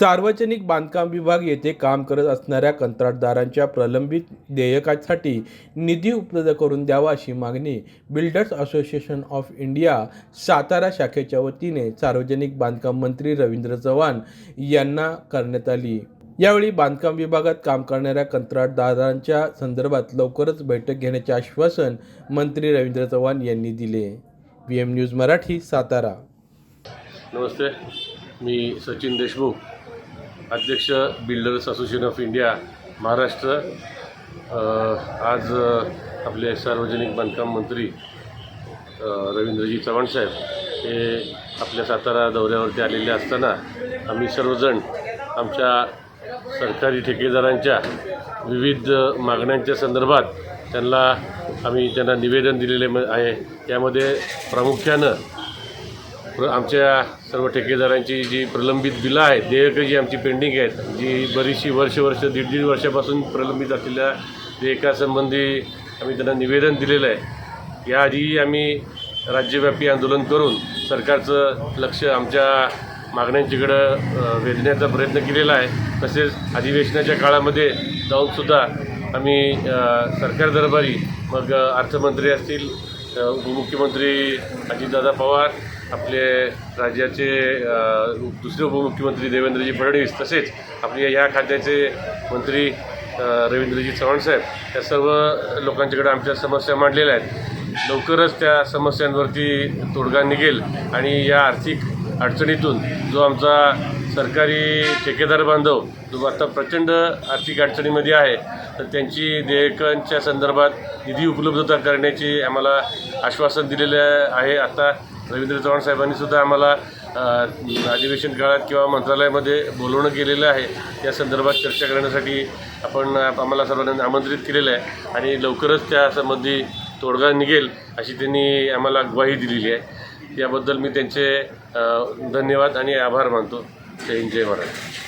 सार्वजनिक बांधकाम विभाग येथे काम करत असणाऱ्या कंत्राटदारांच्या प्रलंबित देयकासाठी निधी उपलब्ध करून द्यावा अशी मागणी builders association of India Satara शाखेच्या वतीने सार्वजनिक बांधकाम मंत्री रवींद्र चव्हाण यांना करण्यात आली. यावेळी बांधकाम विभागात काम करणाऱ्या कंत्राटदारांच्या संदर्भात लवकरच बैठक घेण्याचे आश्वासन मंत्री रवींद्र चव्हाण यांनी दिले. P M news Marathi Satara. नमस्ते. मी सचिन देशमुख. अध्यक्ष builders association of India Maharashtra आज आपले सार्वजनिक बांधकाम मंत्री रवींद्रजी चव्हाण साहेब हे आपल्या सातारा दौऱ्यावरती आलेले असताना आम्ही सर्वजण आमच्या सरकारी ठेकेदारांच्या विविध मागण्यांच्या संदर्भात त्यांना आम्ही त्यांना निवेदन दिलेले आहे त्यामध्ये प्रामुख्यानं आमच्या सर्व ठेकेदारांची जी प्रलंबित बिलं आहेत देयकं जी आमची पेंडिंग आहेत जी बरीचशी वर्ष वर्ष दीड दीड वर्षापासून प्रलंबित असलेल्या देयकासंबंधी आम्ही त्यांना निवेदन दिलेलं आहे. याआधी आम्ही राज्यव्यापी आंदोलन करून सरकारचं लक्ष आमच्या मागण्यांच्याकडं वेधण्याचा प्रयत्न केलेला आहे. तसेच अधिवेशनाच्या काळामध्ये जाऊनसुद्धा आम्ही सरकार दरबारी मग अर्थमंत्री असतील उपमुख्यमंत्री अजितदादा पवार आपले राज्याचे दुसरे उपमुख्यमंत्री देवेंद्रजी फडणवीस तसेच आपले या खात्याचे मंत्री रवींद्रजी चव्हाण साहेब या सर्व लोकांच्याकडे आमच्या समस्या मांडलेल्या आहेत. लवकरच त्या समस्यांवरती तोडगा निघेल आणि या आर्थिक अडचणीतून जो आमचा सरकारी ठेकेदार बांधव जो आता प्रचंड आर्थिक अडचणीमध्ये आहे तर त्यांची देयकांच्या संदर्भात निधी उपलब्धता करण्याची आम्हाला आश्वासन दिलेलं आहे. आता रवींद्र चव्हाण साहेबांनी सुद्धा आम्हाला अधिवेशन काळात किंवा मंत्रालयामध्ये बोलवणं गेलेलं आहे. या संदर्भात चर्चा करण्यासाठी आपण आम्हाला सर्वांना आमंत्रित केलेलं आहे. आणि लवकरच त्या संबंधी तोडगा निघेल अशी त्यांनी आम्हाला ग्वाही दिलेली आहे. याबद्दल मी त्यांचे धन्यवाद आणि आभार मानतो. जय हिंद जय महाराज